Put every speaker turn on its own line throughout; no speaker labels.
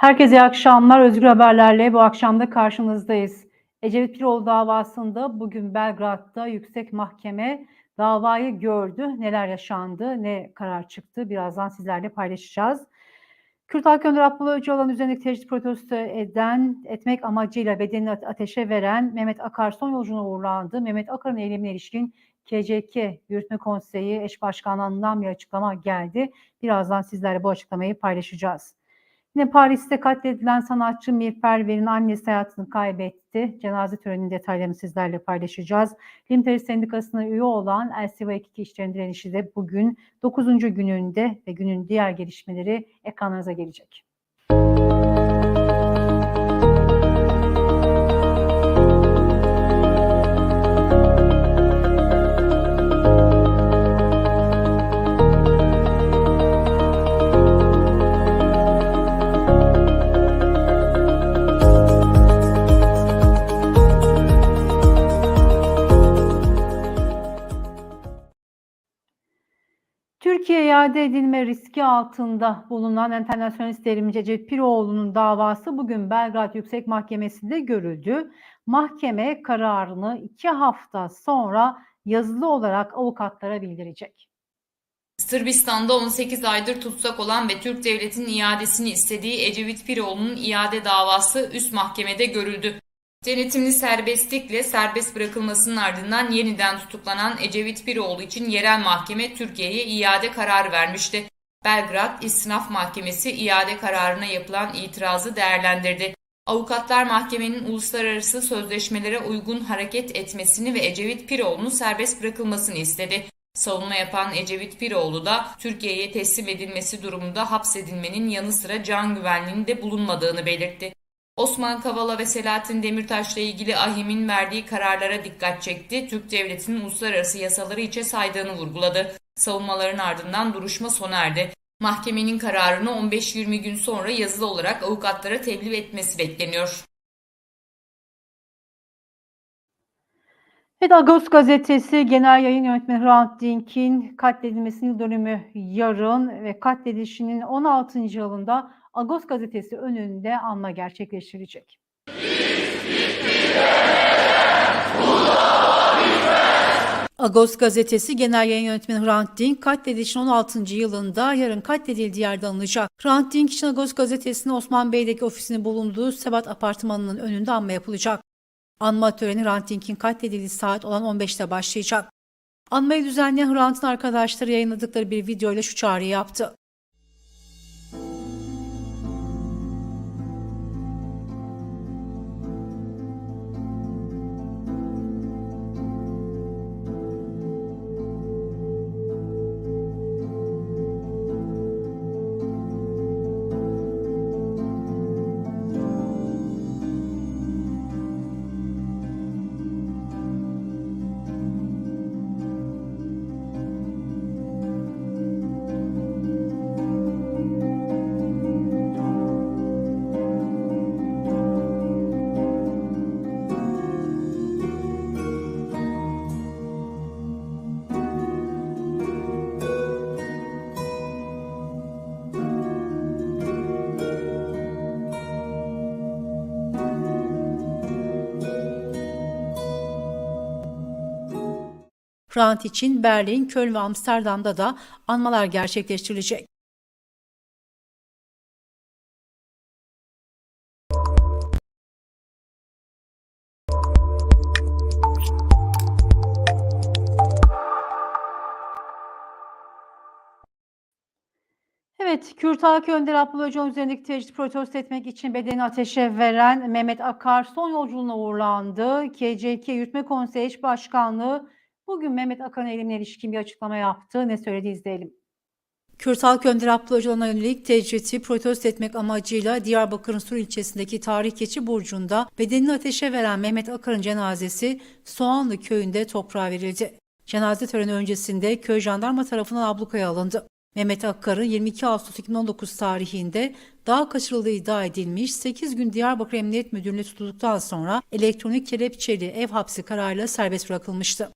Herkese iyi akşamlar. Özgür Haberler'le bu akşam da karşınızdayız. Ecevit Piroğlu davasında bugün Belgrad'da yüksek mahkeme davayı gördü. Neler yaşandı, ne karar çıktı birazdan sizlerle paylaşacağız. Kürt Halk Önderi Abdullah Öcalan üzerindeki tecrit protesto eden, etmek amacıyla bedenini ate- ateşe veren Mehmet Akar son yolculuğuna uğurlandı. Mehmet Akar'ın eylemine ilişkin KCK Yürütme Konseyi eş başkanlığından bir açıklama geldi. Birazdan sizlerle bu açıklamayı paylaşacağız. Yine Paris'te katledilen sanatçı Mir Perver'in annesi hayatını kaybetti. Cenaze töreninin detaylarını sizlerle paylaşacağız. Limteri Sendikası'na üye olan Elsiva 2 işçilerin direnişi de bugün 9. gününde ve günün diğer gelişmeleri ekranlarınıza gelecek. Türkiye iade edilme riski altında bulunan internasyonist devrimci Ecevit Piroğlu'nun davası bugün Belgrad Yüksek Mahkemesi'nde görüldü. Mahkeme kararını iki hafta sonra yazılı olarak avukatlara bildirecek.
Sırbistan'da 18 aydır tutsak olan ve Türk Devleti'nin iadesini istediği Ecevit Piroğlu'nun iade davası üst mahkemede görüldü. Denetimli serbestlikle serbest bırakılmasının ardından yeniden tutuklanan Ecevit Piroğlu için yerel mahkeme Türkiye'ye iade kararı vermişti. Belgrad İstinaf Mahkemesi iade kararına yapılan itirazı değerlendirdi. Avukatlar mahkemenin uluslararası sözleşmelere uygun hareket etmesini ve Ecevit Piroğlu'nun serbest bırakılmasını istedi. Savunma yapan Ecevit Piroğlu da Türkiye'ye teslim edilmesi durumunda hapsedilmenin yanı sıra can güvenliğinin de bulunmadığını belirtti. Osman Kavala ve Selahattin Demirtaş'la ilgili AHİM'in verdiği kararlara dikkat çekti. Türk Devleti'nin uluslararası yasaları içe saydığını vurguladı. Savunmaların ardından duruşma sona erdi. Mahkemenin kararını 15-20 gün sonra yazılı olarak avukatlara tebliğ etmesi bekleniyor.
Evet, Agos gazetesi genel yayın yönetmeni Hrant Dink'in katledilmesinin dönümü yarın ve katledilişinin 16. yılında Agos gazetesi önünde anma gerçekleştirecek. Agos gazetesi genel yayın yönetmeni Hrant Dink katledilişinin 16. yılında yarın katledildiği yerde alınacak. Hrant Dink için Agos gazetesinin Osman Bey'deki ofisinin bulunduğu Sebat Apartmanı'nın önünde anma yapılacak. Anma töreni Hrant Dink'in katledildiği saat olan 15'te başlayacak. Anmayı düzenleyen Hrant'ın arkadaşları yayınladıkları bir videoyla şu çağrıyı yaptı. Hrant için Berlin, Köln ve Amsterdam'da da anmalar gerçekleştirilecek. Evet, Kürt Halk Önderi Abdullah Öcalan üzerindeki tecrit protesto etmek için bedenini ateşe veren Mehmet Akar son yolculuğuna uğurlandı. KCK Yürütme Konseyi Eş Başkanlığı bugün Mehmet Akar'ın eylemine ilişkin bir açıklama yaptı. Ne söyledi izleyelim. Kürt Halk Önderi Abdullah Öcalan'a yönelik tecriti protesto etmek amacıyla Diyarbakır'ın Sur ilçesindeki Tarih Keçi Burcu'nda bedenini ateşe veren Mehmet Akar'ın cenazesi Soğanlı köyünde toprağa verildi. Cenaze töreni öncesinde köy jandarma tarafından ablukaya alındı. Mehmet Akkar'ın 22 Ağustos 2019 tarihinde daha kaçırıldığı iddia edilmiş 8 gün Diyarbakır Emniyet Müdürlüğü'ne tutulduktan sonra elektronik kelepçeli ev hapsi kararıyla serbest bırakılmıştı.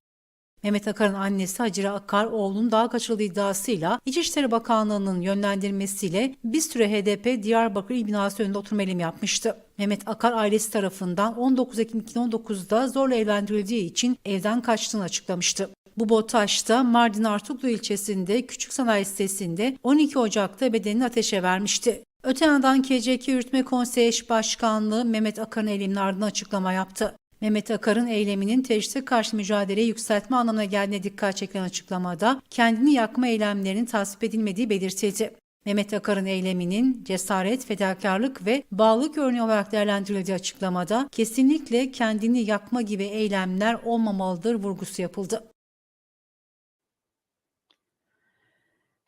Mehmet Akar'ın annesi Hacire Akar oğlunun daha kaçırıldığı iddiasıyla İçişleri Bakanlığı'nın yönlendirmesiyle bir süre HDP Diyarbakır İl binası önünde oturma eylemi yapmıştı. Mehmet Akar ailesi tarafından 19 Ekim 2019'da zorla evlendirildiği için evden kaçtığını açıklamıştı. Bu BOTAŞ'ta Mardin Artuklu ilçesinde Küçük Sanayi Sitesi'nde 12 Ocak'ta bedenini ateşe vermişti. Öte yandan KCK Yürütme Konseyi Eş Başkanlığı Mehmet Akar'ın eyleminin ardından açıklama yaptı. Mehmet Akar'ın eyleminin teröriste karşı mücadeleyi yükseltme anlamına geldiğine dikkat çekilen açıklamada kendini yakma eylemlerinin tasvip edilmediği belirtildi. Mehmet Akar'ın eyleminin cesaret, fedakarlık ve bağlılık örneği olarak değerlendirildiği açıklamada kesinlikle kendini yakma gibi eylemler olmamalıdır vurgusu yapıldı.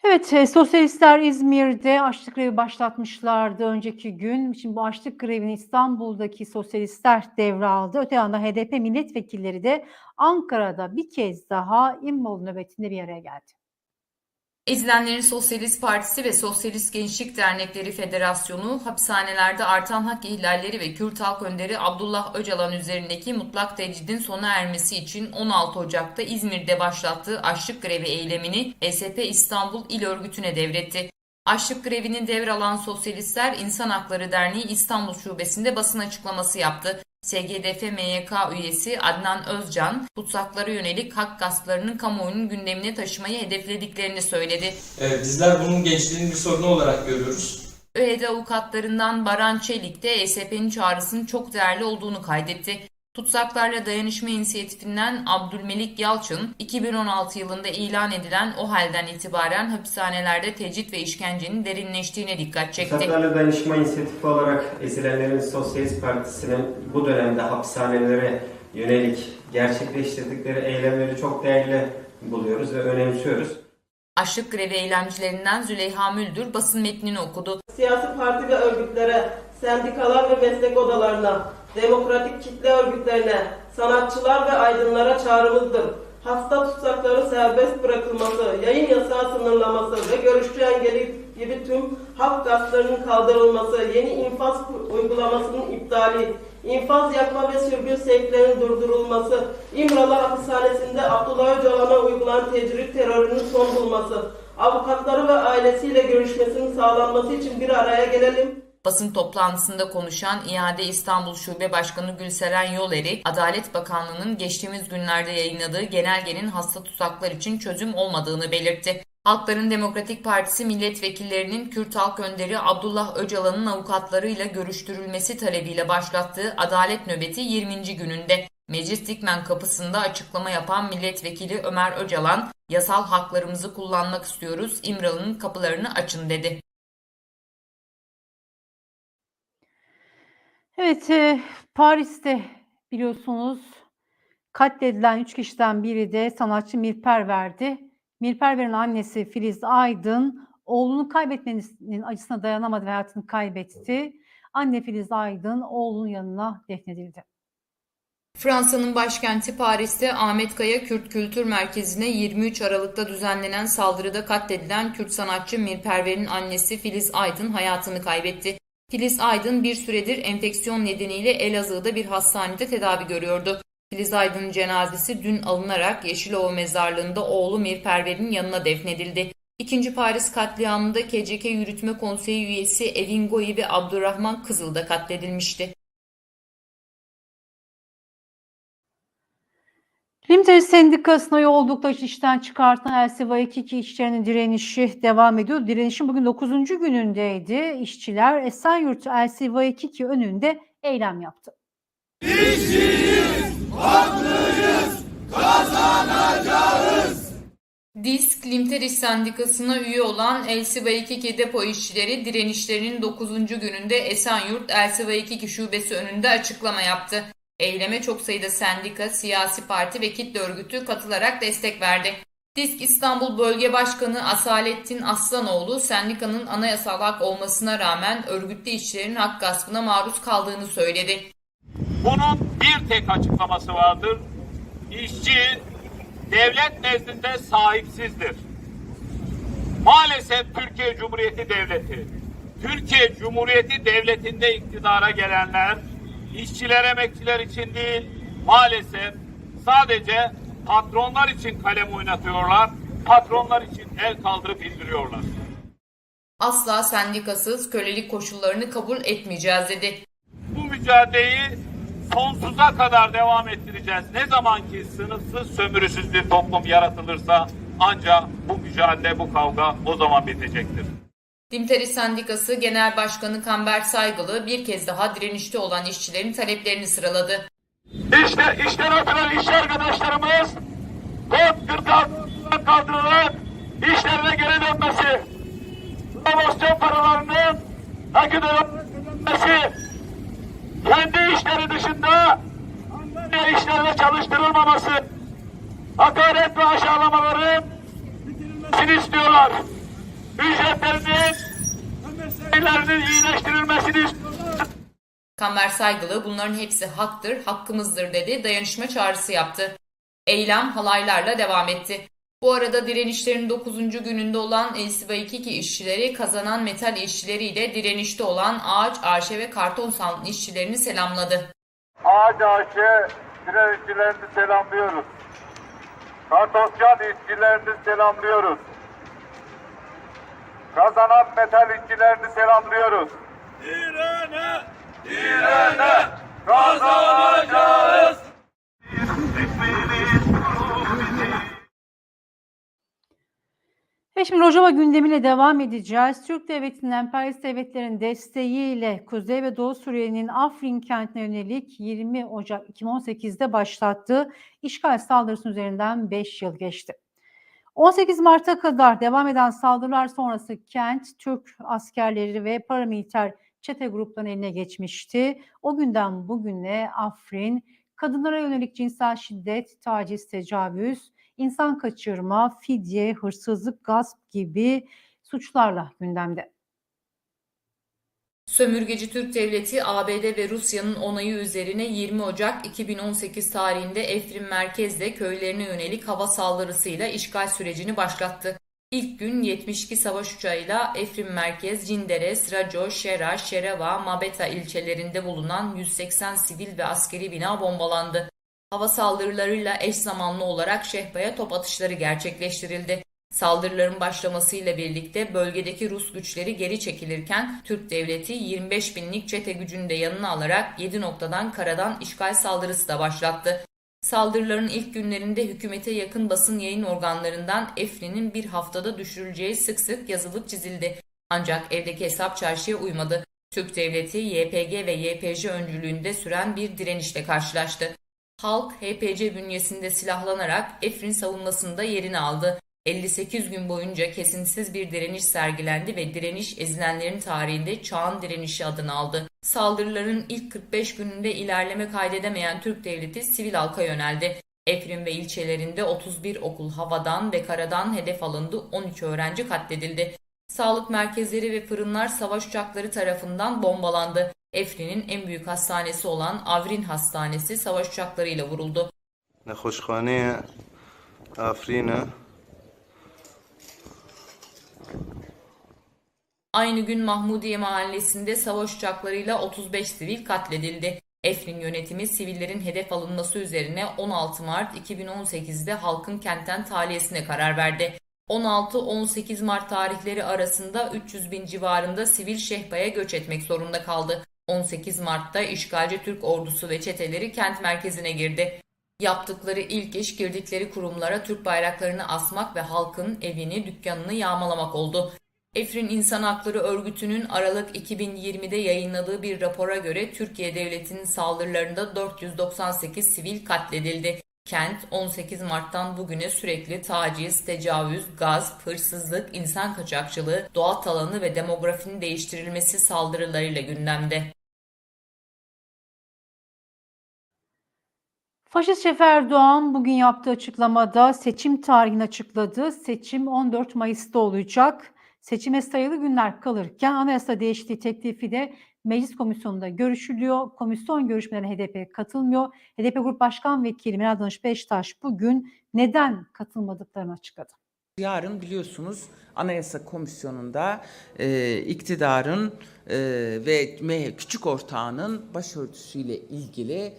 Evet, e, sosyalistler İzmir'de açlık grevi başlatmışlardı önceki gün. Şimdi bu açlık grevini İstanbul'daki sosyalistler devraldı. Öte yandan HDP milletvekilleri de Ankara'da bir kez daha İmamoğlu nöbetinde bir araya geldi.
Ezilenlerin Sosyalist Partisi ve Sosyalist Gençlik Dernekleri Federasyonu hapishanelerde artan hak ihlalleri ve Kürt halk önderi Abdullah Öcalan üzerindeki mutlak tecridin sona ermesi için 16 Ocak'ta İzmir'de başlattığı açlık grevi eylemini ESP İstanbul İl Örgütü'ne devretti. Açlık grevini devralan Sosyalistler İnsan Hakları Derneği İstanbul Şubesi'nde basın açıklaması yaptı. SGDF MYK üyesi Adnan Özcan, tutsaklara yönelik hak gasplarının kamuoyunun gündemine taşımayı hedeflediklerini söyledi.
Evet, bizler bunun gençliğin bir sorunu olarak görüyoruz.
ÖED avukatlarından Baran Çelik de ESP'nin çağrısının çok değerli olduğunu kaydetti. Tutsaklarla Dayanışma İnisiyatifinden Abdülmelik Yalçın, 2016 yılında ilan edilen o halden itibaren hapishanelerde tecrit ve işkencenin derinleştiğine dikkat çekti.
Tutsaklarla Dayanışma İnisiyatifi olarak Ezilenlerin Sosyalist Partisi'nin bu dönemde hapishanelere yönelik gerçekleştirdikleri eylemleri çok değerli buluyoruz ve önemsiyoruz.
Açlık grevi eylemcilerinden Züleyha Müldür basın metnini okudu.
siyasi parti ve örgütlere, sendikalar ve meslek odalarına, demokratik kitle örgütlerine, sanatçılar ve aydınlara çağrımızdır. Hasta tutsakların serbest bırakılması, yayın yasağı sınırlaması ve görüşçü engeli gibi tüm hak gasplarının kaldırılması, yeni infaz uygulamasının iptali, infaz yakma ve sürgün sevklerinin durdurulması, İmralı hapishanesinde Abdullah Öcalan'a uygulanan tecrit terörünün son bulması, avukatları ve ailesiyle görüşmesinin sağlanması için bir araya gelelim.
Basın toplantısında konuşan İade İstanbul Şube Başkanı Gülseren Yoleri, Adalet Bakanlığı'nın geçtiğimiz günlerde yayınladığı genelgenin hasta tutsaklar için çözüm olmadığını belirtti. Halkların Demokratik Partisi milletvekillerinin Kürt halk önderi Abdullah Öcalan'ın avukatlarıyla görüştürülmesi talebiyle başlattığı adalet nöbeti 20. gününde. Meclis Dikmen kapısında açıklama yapan milletvekili Ömer Öcalan, yasal haklarımızı kullanmak istiyoruz, İmralı'nın kapılarını açın dedi.
Evet, e, Paris'te biliyorsunuz katledilen üç kişiden biri de sanatçı Mirperver'di. Mirperver'in annesi Filiz Aydın oğlunu kaybetmenin acısına dayanamadı ve hayatını kaybetti. Anne Filiz Aydın oğlunun yanına defnedildi.
Fransa'nın başkenti Paris'te Ahmet Kaya Kürt Kültür Merkezi'ne 23 Aralık'ta düzenlenen saldırıda katledilen Kürt sanatçı Mirperver'in annesi Filiz Aydın hayatını kaybetti. Filiz Aydın bir süredir enfeksiyon nedeniyle Elazığ'da bir hastanede tedavi görüyordu. Filiz Aydın'ın cenazesi dün alınarak Yeşilova mezarlığında oğlu Mirperver'in yanına defnedildi. İkinci Paris katliamında KCK Yürütme Konseyi üyesi Evin Goyi ve Abdurrahman Kızıl da katledilmişti.
Limter Sendikası'na yollukları işten çıkartan LSV 22 işçilerinin direnişi devam ediyor. Direnişin bugün 9. günündeydi. İşçiler Esenyurt LSV 22 önünde eylem yaptı.
Disk Limter İş Sendikası'na üye olan LSV2 depo işçileri direnişlerinin 9. gününde Esenyurt LSV2 şubesi önünde açıklama yaptı. Eyleme çok sayıda sendika, siyasi parti ve kitle örgütü katılarak destek verdi. Disk İstanbul Bölge Başkanı Asalettin Aslanoğlu sendikanın anayasal hak olmasına rağmen örgütlü işçilerin hak gaspına maruz kaldığını söyledi.
Bunun bir tek açıklaması vardır. İşçi devlet nezdinde sahipsizdir. Maalesef Türkiye Cumhuriyeti Devleti, Türkiye Cumhuriyeti Devleti'nde iktidara gelenler işçiler emekçiler için değil maalesef sadece patronlar için kalem oynatıyorlar, patronlar için el kaldırıp indiriyorlar.
Asla sendikasız kölelik koşullarını kabul etmeyeceğiz dedi.
Bu mücadeleyi sonsuza kadar devam ettireceğiz. Ne zaman ki sınıfsız, sömürüsüz bir toplum yaratılırsa ancak bu mücadele, bu kavga o zaman bitecektir.
Dimteri Sendikası Genel Başkanı Kamber Saygılı bir kez daha direnişte olan işçilerin taleplerini sıraladı.
İşte işten atılan işçi arkadaşlarımız kod 46'dan kaldırılarak işlerine geri dönmesi, promosyon paralarının edilen ödenmesi, kendi işleri dışında Antalya işlerle çalıştırılmaması, hakaret ve aşağılamaların bitirilmesini istiyorlar. Ücretlerinin.
Kamber Saygılı bunların hepsi haktır, hakkımızdır dedi, dayanışma çağrısı yaptı. Eylem halaylarla devam etti. Bu arada direnişlerin 9. gününde olan Elsiva 22 işçileri kazanan metal işçileriyle direnişte olan ağaç, arşe ve karton sanat işçilerini selamladı.
Ağaç ağaçı direnişçilerini selamlıyoruz. Kartosyan işçilerini selamlıyoruz. Kazanan metal işçilerini selamlıyoruz. Direne, direne, kazanacağız.
Ve şimdi Rojava gündemiyle devam edeceğiz. Türk Devleti'nin emperyalist devletlerin desteğiyle Kuzey ve Doğu Suriye'nin Afrin kentine yönelik 20 Ocak 2018'de başlattığı işgal saldırısının üzerinden 5 yıl geçti. 18 Mart'a kadar devam eden saldırılar sonrası kent Türk askerleri ve paramiliter çete gruplarının eline geçmişti. O günden bugüne Afrin kadınlara yönelik cinsel şiddet, taciz, tecavüz, insan kaçırma, fidye, hırsızlık, gasp gibi suçlarla gündemde.
Sömürgeci Türk Devleti ABD ve Rusya'nın onayı üzerine 20 Ocak 2018 tarihinde Efrin merkezde köylerine yönelik hava saldırısıyla işgal sürecini başlattı. İlk gün 72 savaş uçağıyla Efrin Merkez, Cinderes, Raco, Şera, Şereva, Mabeta ilçelerinde bulunan 180 sivil ve askeri bina bombalandı. Hava saldırılarıyla eş zamanlı olarak Şehba'ya top atışları gerçekleştirildi. Saldırıların başlamasıyla birlikte bölgedeki Rus güçleri geri çekilirken Türk devleti 25 binlik çete gücünü de yanına alarak 7 noktadan karadan işgal saldırısı da başlattı. Saldırıların ilk günlerinde hükümete yakın basın yayın organlarından Efrin'in bir haftada düşürüleceği sık sık yazılıp çizildi. Ancak evdeki hesap çarşıya uymadı. Türk devleti YPG ve YPJ öncülüğünde süren bir direnişle karşılaştı. Halk HPC bünyesinde silahlanarak Efrin savunmasında yerini aldı. 58 gün boyunca kesintisiz bir direniş sergilendi ve direniş ezilenlerin tarihinde çağın direnişi adını aldı. Saldırıların ilk 45 gününde ilerleme kaydedemeyen Türk devleti sivil halka yöneldi. Efrin ve ilçelerinde 31 okul havadan ve karadan hedef alındı, 13 öğrenci katledildi. Sağlık merkezleri ve fırınlar savaş uçakları tarafından bombalandı. Efrin'in en büyük hastanesi olan Avrin Hastanesi savaş uçaklarıyla vuruldu.
Ne Nehoşhaneye Afrin'e
Aynı gün Mahmudiye mahallesinde savaş uçaklarıyla 35 sivil katledildi. Efrin yönetimi sivillerin hedef alınması üzerine 16 Mart 2018'de halkın kentten tahliyesine karar verdi. 16-18 Mart tarihleri arasında 300 bin civarında sivil Şehba'ya göç etmek zorunda kaldı. 18 Mart'ta işgalci Türk ordusu ve çeteleri kent merkezine girdi. Yaptıkları ilk iş girdikleri kurumlara Türk bayraklarını asmak ve halkın evini, dükkanını yağmalamak oldu. Efrin İnsan Hakları Örgütü'nün Aralık 2020'de yayınladığı bir rapora göre Türkiye Devleti'nin saldırılarında 498 sivil katledildi. Kent 18 Mart'tan bugüne sürekli taciz, tecavüz, gasp, hırsızlık, insan kaçakçılığı, doğa talanı ve demografinin değiştirilmesi saldırılarıyla gündemde.
Faşist şef Erdoğan bugün yaptığı açıklamada seçim tarihini açıkladı. Seçim 14 Mayıs'ta olacak. Seçime sayılı günler kalırken anayasa değişikliği teklifi de meclis komisyonunda görüşülüyor. Komisyon görüşmelerine HDP katılmıyor. HDP Grup Başkan Vekili Meral Danış Beştaş bugün neden katılmadıklarını açıkladı.
Yarın biliyorsunuz Anayasa Komisyonu'nda e, iktidarın e, ve küçük ortağının başörtüsüyle ilgili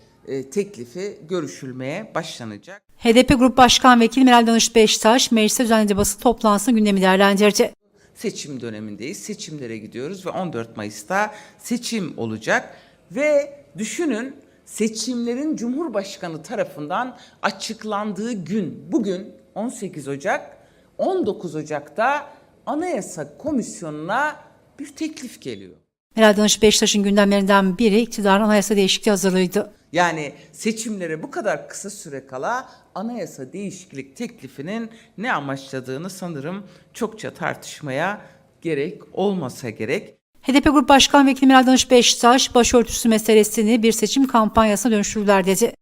teklifi görüşülmeye başlanacak.
HDP Grup Başkan Vekili Meral Danış Beştaş, mecliste düzenlediği basın toplantısının gündemi değerlendirdi.
Seçim dönemindeyiz. Seçimlere gidiyoruz ve 14 Mayıs'ta seçim olacak ve düşünün seçimlerin Cumhurbaşkanı tarafından açıklandığı gün bugün 18 Ocak 19 Ocak'ta Anayasa Komisyonu'na bir teklif geliyor.
Meral Danış Beştaş'ın gündemlerinden biri iktidarın anayasa değişikliği hazırlığıydı.
Yani seçimlere bu kadar kısa süre kala anayasa değişiklik teklifinin ne amaçladığını sanırım çokça tartışmaya gerek olmasa gerek.
HDP Grup Başkan Vekili Meral Danış Beştaş, başörtüsü meselesini bir seçim kampanyasına dönüştürürler dedi.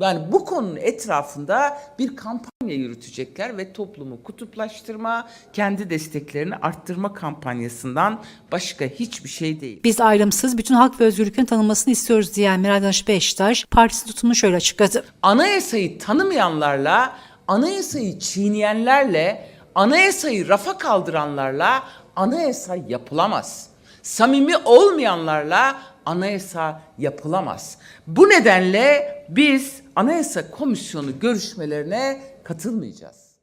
Yani bu konunun etrafında bir kampanya yürütecekler ve toplumu kutuplaştırma, kendi desteklerini arttırma kampanyasından başka hiçbir şey değil.
Biz ayrımsız bütün hak ve özgürlüklerin tanınmasını istiyoruz diyen Meral Danış Beştaş, partisi tutumunu şöyle açıkladı.
Anayasayı tanımayanlarla, anayasayı çiğneyenlerle, anayasayı rafa kaldıranlarla anayasa yapılamaz. Samimi olmayanlarla anayasa yapılamaz. Bu nedenle biz Anayasa Komisyonu görüşmelerine katılmayacağız.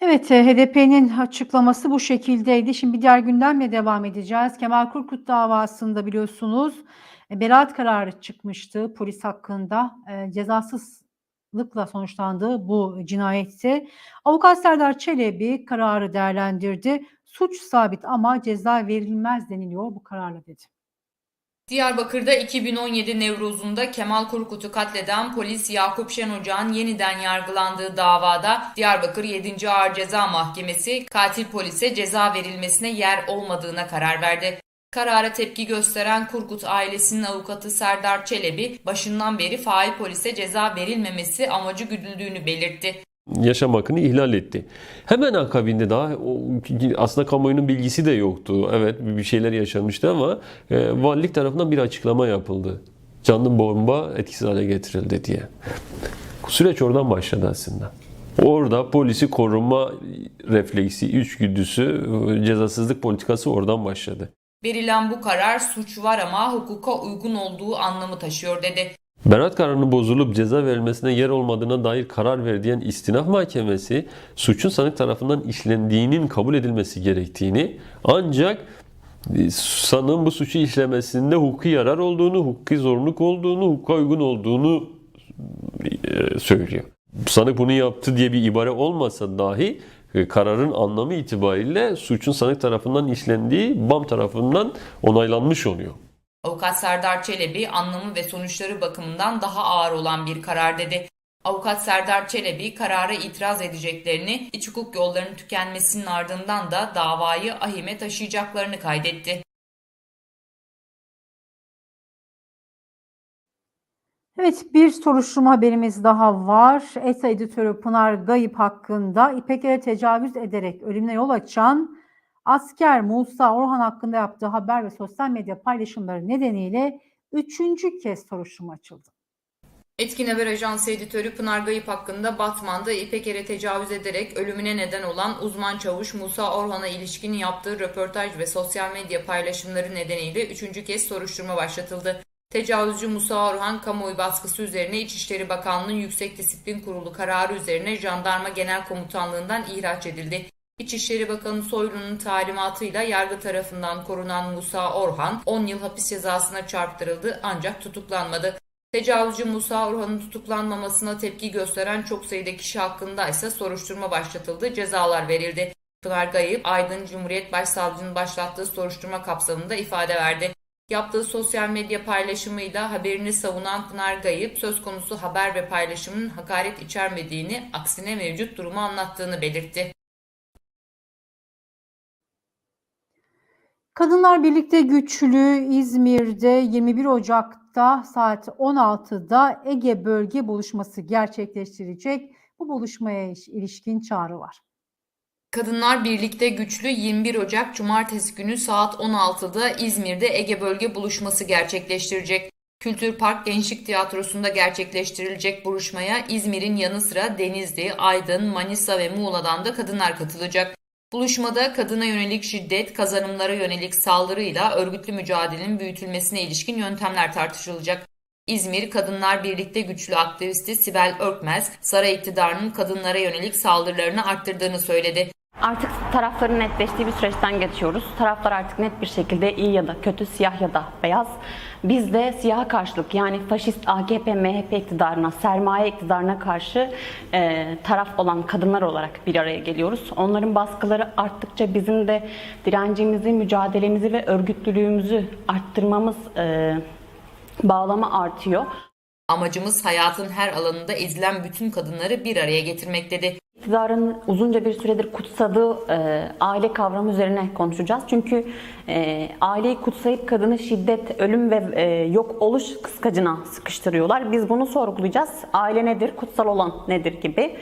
Evet, e, HDP'nin açıklaması bu şekildeydi. Şimdi bir diğer gündemle devam edeceğiz. Kemal Korkut davasında biliyorsunuz e, beraat kararı çıkmıştı polis hakkında. E, cezasızlıkla sonuçlandı bu cinayette. Avukat Serdar Çelebi kararı değerlendirdi. Suç sabit ama ceza verilmez deniliyor bu kararla dedi.
Diyarbakır'da 2017 Nevruz'unda Kemal Korkut'u katleden polis Yakup Şen Ocağ'ın yeniden yargılandığı davada Diyarbakır 7. Ağır Ceza Mahkemesi katil polise ceza verilmesine yer olmadığına karar verdi. Karara tepki gösteren Kurkut ailesinin avukatı Serdar Çelebi başından beri fail polise ceza verilmemesi amacı güdüldüğünü belirtti.
yaşam hakkını ihlal etti. Hemen akabinde daha aslında kamuoyunun bilgisi de yoktu. Evet bir şeyler yaşanmıştı ama e, valilik tarafından bir açıklama yapıldı. Canlı bomba etkisiz hale getirildi diye. Süreç oradan başladı aslında. Orada polisi koruma refleksi, içgüdüsü, e, cezasızlık politikası oradan başladı.
Verilen bu karar suç var ama hukuka uygun olduğu anlamı taşıyor dedi.
Beraat kararının bozulup ceza verilmesine yer olmadığına dair karar verdiğin istinaf mahkemesi suçun sanık tarafından işlendiğinin kabul edilmesi gerektiğini ancak e, sanığın bu suçu işlemesinde hukuki yarar olduğunu, hukuki zorunluluk olduğunu, hukuka uygun olduğunu e, söylüyor. Sanık bunu yaptı diye bir ibare olmasa dahi kararın anlamı itibariyle suçun sanık tarafından işlendiği BAM tarafından onaylanmış oluyor.
Avukat Serdar Çelebi anlamı ve sonuçları bakımından daha ağır olan bir karar dedi. Avukat Serdar Çelebi karara itiraz edeceklerini, iç hukuk yollarının tükenmesinin ardından da davayı ahime taşıyacaklarını kaydetti.
Evet bir soruşturma haberimiz daha var. ETA editörü Pınar Gayip hakkında İpek'e tecavüz ederek ölümüne yol açan asker Musa Orhan hakkında yaptığı haber ve sosyal medya paylaşımları nedeniyle üçüncü kez soruşturma açıldı.
Etkin Haber Ajansı editörü Pınar Gayip hakkında Batman'da İpeker'e tecavüz ederek ölümüne neden olan uzman çavuş Musa Orhan'a ilişkin yaptığı röportaj ve sosyal medya paylaşımları nedeniyle üçüncü kez soruşturma başlatıldı. Tecavüzcü Musa Orhan, kamuoyu baskısı üzerine İçişleri Bakanlığı'nın Yüksek Disiplin Kurulu kararı üzerine Jandarma Genel Komutanlığı'ndan ihraç edildi. İçişleri Bakanı Soylu'nun talimatıyla yargı tarafından korunan Musa Orhan 10 yıl hapis cezasına çarptırıldı ancak tutuklanmadı. Tecavüzcü Musa Orhan'ın tutuklanmamasına tepki gösteren çok sayıda kişi hakkında ise soruşturma başlatıldı, cezalar verildi. Pınar Gayip, Aydın Cumhuriyet Başsavcının başlattığı soruşturma kapsamında ifade verdi. Yaptığı sosyal medya paylaşımıyla haberini savunan Pınar Gayip, söz konusu haber ve paylaşımın hakaret içermediğini, aksine mevcut durumu anlattığını belirtti.
Kadınlar Birlikte Güçlü İzmir'de 21 Ocak'ta saat 16'da Ege Bölge Buluşması gerçekleştirecek. Bu buluşmaya ilişkin çağrı var.
Kadınlar Birlikte Güçlü 21 Ocak Cumartesi günü saat 16'da İzmir'de Ege Bölge Buluşması gerçekleştirecek. Kültür Park Gençlik Tiyatrosu'nda gerçekleştirilecek buluşmaya İzmir'in yanı sıra Denizli, Aydın, Manisa ve Muğla'dan da kadınlar katılacak. Buluşmada kadına yönelik şiddet, kazanımlara yönelik saldırıyla örgütlü mücadelenin büyütülmesine ilişkin yöntemler tartışılacak. İzmir Kadınlar Birlikte Güçlü aktivisti Sibel Örkmez, saray iktidarının kadınlara yönelik saldırılarını arttırdığını söyledi.
Artık tarafların netleştiği bir süreçten geçiyoruz. Taraflar artık net bir şekilde iyi ya da kötü, siyah ya da beyaz. Biz de siyaha karşılık yani faşist AKP, MHP iktidarına, sermaye iktidarına karşı e, taraf olan kadınlar olarak bir araya geliyoruz. Onların baskıları arttıkça bizim de direncimizi, mücadelemizi ve örgütlülüğümüzü arttırmamız e, bağlama artıyor.
Amacımız hayatın her alanında ezilen bütün kadınları bir araya getirmek dedi.
İktidarın uzunca bir süredir kutsadığı e, aile kavramı üzerine konuşacağız. Çünkü e, aileyi kutsayıp kadını şiddet, ölüm ve e, yok oluş kıskacına sıkıştırıyorlar. Biz bunu sorgulayacağız. Aile nedir, kutsal olan nedir gibi.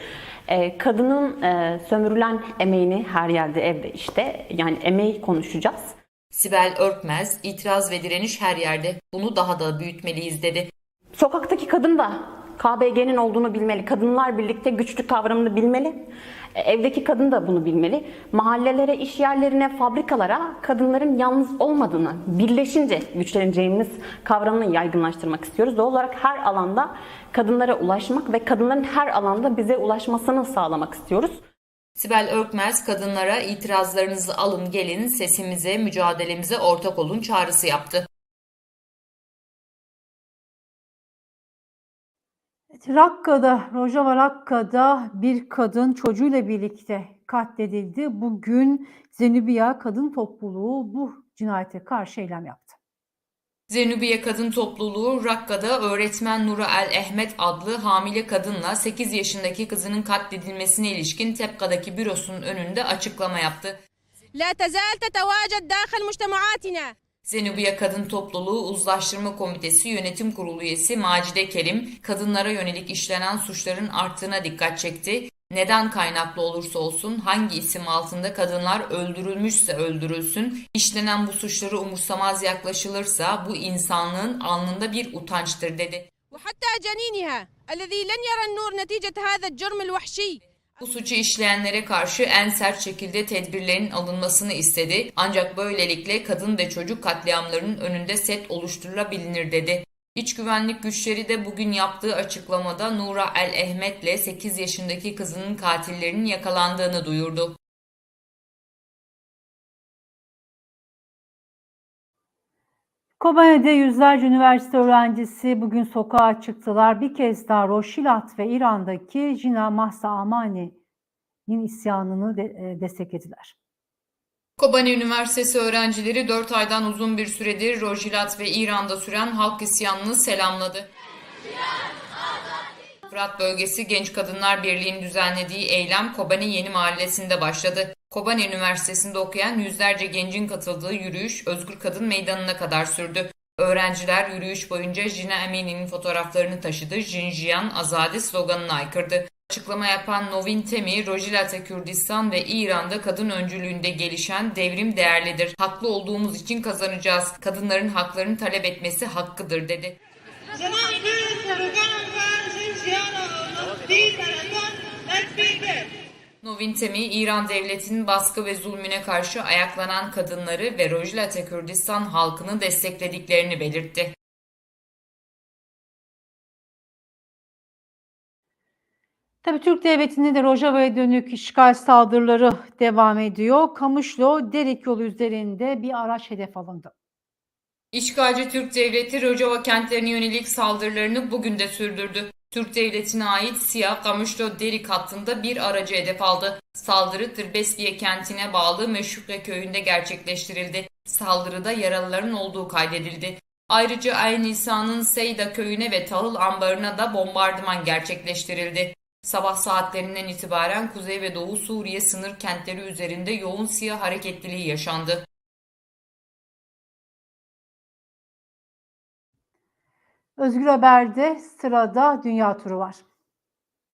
E, kadının e, sömürülen emeğini her yerde, evde işte yani emeği konuşacağız.
Sibel Örkmez, itiraz ve direniş her yerde. Bunu daha da büyütmeliyiz dedi.
Sokaktaki kadın da KBG'nin olduğunu bilmeli. Kadınlar birlikte güçlü kavramını bilmeli. E, Evdeki kadın da bunu bilmeli. Mahallelere, iş yerlerine, fabrikalara kadınların yalnız olmadığını, birleşince güçleneceğimiz kavramını yaygınlaştırmak istiyoruz. Doğal olarak her alanda kadınlara ulaşmak ve kadınların her alanda bize ulaşmasını sağlamak istiyoruz.
Sibel Örkmez kadınlara itirazlarınızı alın gelin sesimize, mücadelemize ortak olun çağrısı yaptı.
Rakka'da, Rojava Rakka'da bir kadın çocuğuyla birlikte katledildi. Bugün Zenubiya Kadın Topluluğu bu cinayete karşı eylem yaptı.
Zenubiye Kadın Topluluğu Rakka'da öğretmen Nura El Ehmet adlı hamile kadınla 8 yaşındaki kızının katledilmesine ilişkin Tepka'daki bürosunun önünde açıklama yaptı.
La tezal tetevaced dâhil mujtemaatina.
Zenubiya Kadın Topluluğu Uzlaştırma Komitesi Yönetim Kurulu üyesi Macide Kerim, kadınlara yönelik işlenen suçların arttığına dikkat çekti neden kaynaklı olursa olsun, hangi isim altında kadınlar öldürülmüşse öldürülsün, işlenen bu suçları umursamaz yaklaşılırsa bu insanlığın alnında bir utançtır dedi. Bu suçu işleyenlere karşı en sert şekilde tedbirlerin alınmasını istedi. Ancak böylelikle kadın ve çocuk katliamlarının önünde set oluşturulabilir dedi. İç güvenlik güçleri de bugün yaptığı açıklamada Nura El Ehmet'le 8 yaşındaki kızının katillerinin yakalandığını duyurdu.
Kobane'de yüzlerce üniversite öğrencisi bugün sokağa çıktılar. Bir kez daha Roşilat ve İran'daki Jina Mahsa Amani'nin isyanını de, e, desteklediler.
Kobane Üniversitesi öğrencileri 4 aydan uzun bir süredir Rojilat ve İran'da süren halk isyanını selamladı. Fırat Bölgesi Genç Kadınlar Birliği'nin düzenlediği eylem Kobane Yeni Mahallesi'nde başladı. Kobane Üniversitesi'nde okuyan yüzlerce gencin katıldığı yürüyüş Özgür Kadın Meydanı'na kadar sürdü. Öğrenciler yürüyüş boyunca Jina Amini'nin fotoğraflarını taşıdı, Jinjiyan Azadi sloganını aykırdı. Açıklama yapan Novin Temi, Rojilata Kürdistan ve İran'da kadın öncülüğünde gelişen devrim değerlidir. Haklı olduğumuz için kazanacağız. Kadınların haklarını talep etmesi hakkıdır dedi. Novin Temi, İran devletinin baskı ve zulmüne karşı ayaklanan kadınları ve Rojilata Kürdistan halkını desteklediklerini belirtti.
Tabii Türk Devleti'nde de Rojava'ya dönük işgal saldırıları devam ediyor. Kamışlo Derik yolu üzerinde bir araç hedef alındı.
İşgalci Türk Devleti Rojava kentlerine yönelik saldırılarını bugün de sürdürdü. Türk Devleti'ne ait Siyah Kamışlo Derik hattında bir aracı hedef aldı. Saldırı Tırbesliye kentine bağlı Meşrukle köyünde gerçekleştirildi. Saldırıda yaralıların olduğu kaydedildi. Ayrıca Ay Nisa'nın Seyda köyüne ve tahıl ambarına da bombardıman gerçekleştirildi. Sabah saatlerinden itibaren Kuzey ve Doğu Suriye sınır kentleri üzerinde yoğun siyah hareketliliği yaşandı.
Özgür Haber'de sırada dünya turu var.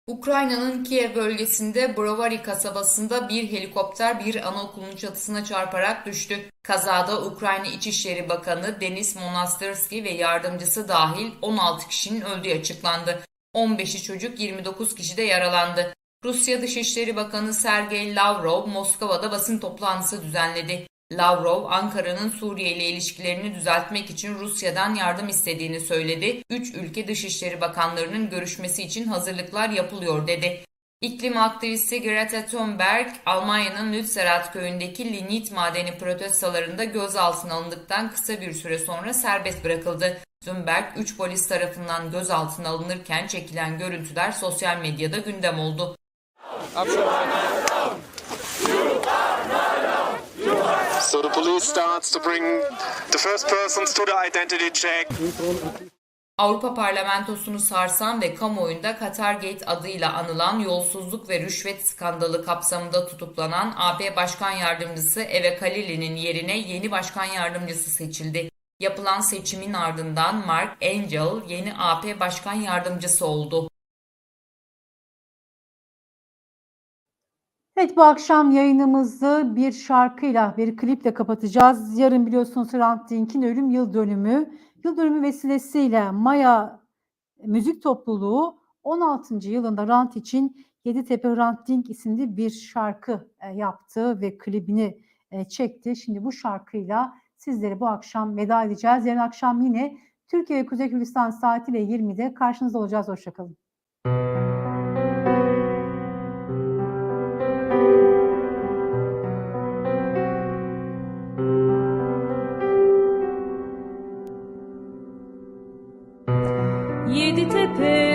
Ukrayna'nın Kiev bölgesinde Brovary kasabasında bir helikopter bir anaokulunun çatısına çarparak düştü. Kazada Ukrayna İçişleri Bakanı Denis Monastirski ve yardımcısı dahil 16 kişinin öldüğü açıklandı. 15'i çocuk 29 kişi de yaralandı. Rusya Dışişleri Bakanı Sergey Lavrov Moskova'da basın toplantısı düzenledi. Lavrov, Ankara'nın Suriye ile ilişkilerini düzeltmek için Rusya'dan yardım istediğini söyledi. Üç ülke dışişleri bakanlarının görüşmesi için hazırlıklar yapılıyor dedi. İklim aktivisti Greta Thunberg, Almanya'nın Lützerath köyündeki lignit madeni protestolarında gözaltına alındıktan kısa bir süre sonra serbest bırakıldı. Thunberg, 3 polis tarafından gözaltına alınırken çekilen görüntüler sosyal medyada gündem oldu.
So the police starts to bring the first persons to the identity check.
Avrupa Parlamentosunu sarsan ve kamuoyunda Qatargate adıyla anılan yolsuzluk ve rüşvet skandalı kapsamında tutuklanan AP Başkan Yardımcısı Eve Kalili'nin yerine yeni başkan yardımcısı seçildi. Yapılan seçimin ardından Mark Angel yeni AP Başkan Yardımcısı oldu.
Evet bu akşam yayınımızı bir şarkıyla, bir kliple kapatacağız. Yarın biliyorsunuz Hrant Dink'in ölüm yıl dönümü. Yıl dönümü vesilesiyle Maya Müzik Topluluğu 16. yılında Hrant için Yeditepe Hrant Dink isimli bir şarkı e, yaptı ve klibini e, çekti. Şimdi bu şarkıyla sizlere bu akşam veda edeceğiz. Yarın akşam yine Türkiye ve Kuzey Kürdistan saatiyle 20'de karşınızda olacağız. Hoşçakalın.
Yedi te